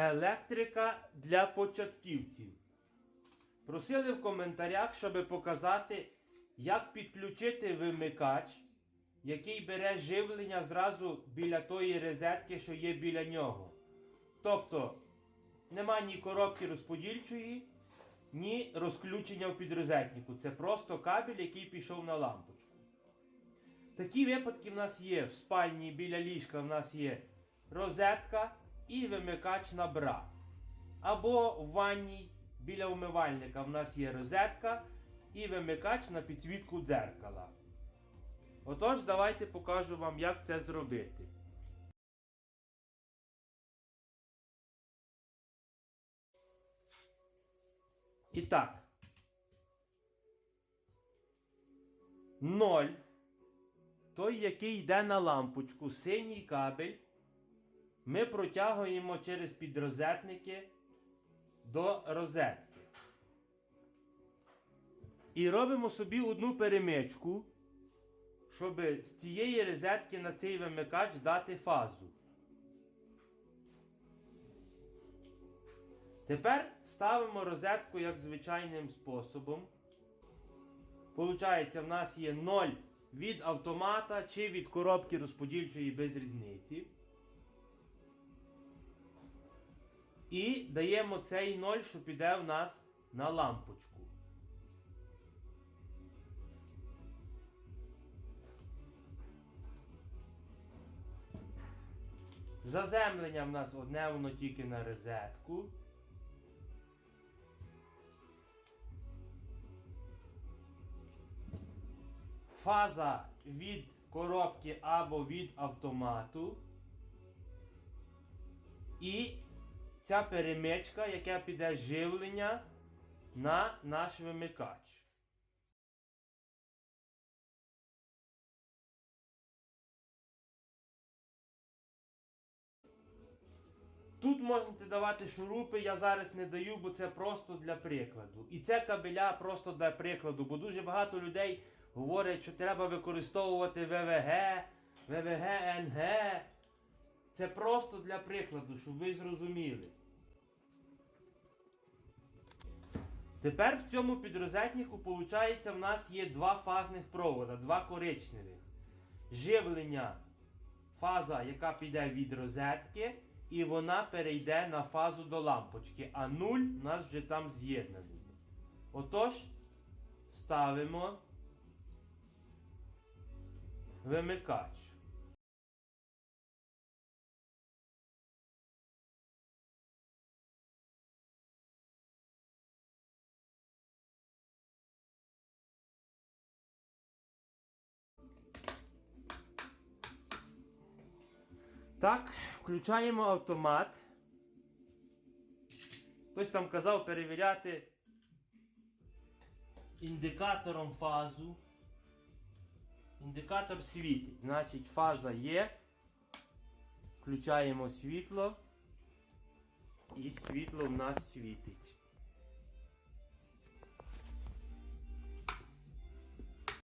Електрика для початківців. Просили в коментарях, щоб показати, як підключити вимикач, який бере живлення зразу біля тої розетки, що є біля нього. Тобто нема ні коробки розподільчої, ні розключення в підрозетнику. Це просто кабель, який пішов на лампочку. Такі випадки в нас є в спальні біля ліжка в нас є розетка і вимикач на бра. Або в ванній біля умивальника в нас є розетка і вимикач на підсвітку дзеркала. Отож, давайте покажу вам, як це зробити. І так. 0. Той, який йде на лампочку, синій кабель, ми протягуємо через підрозетники до розетки. І робимо собі одну перемичку, щоб з цієї розетки на цей вимикач дати фазу. Тепер ставимо розетку як звичайним способом. Получається, в нас є 0 від автомата чи від коробки розподільчої без різниці. І даємо цей 0, що піде в нас на лампочку. Заземлення в нас одне воно тільки на розетку. Фаза від коробки або від автомату. І ця перемичка, яка піде живлення на наш вимикач. Тут можете давати шурупи, я зараз не даю, бо це просто для прикладу. І це кабеля просто для прикладу, бо дуже багато людей говорять, що треба використовувати ВВГ, ВВГ, НГ. Це просто для прикладу, щоб ви зрозуміли. Тепер в цьому підрозетнику, виходить, в нас є два фазних провода, два коричневих. Живлення, фаза, яка піде від розетки, і вона перейде на фазу до лампочки, а нуль у нас вже там з'єднаний. Отож, ставимо вимикач. Так, включаємо автомат. Хтось там казав перевіряти індикатором фазу. Індикатор світить. Значить, фаза є. Включаємо світло. І світло в нас світить.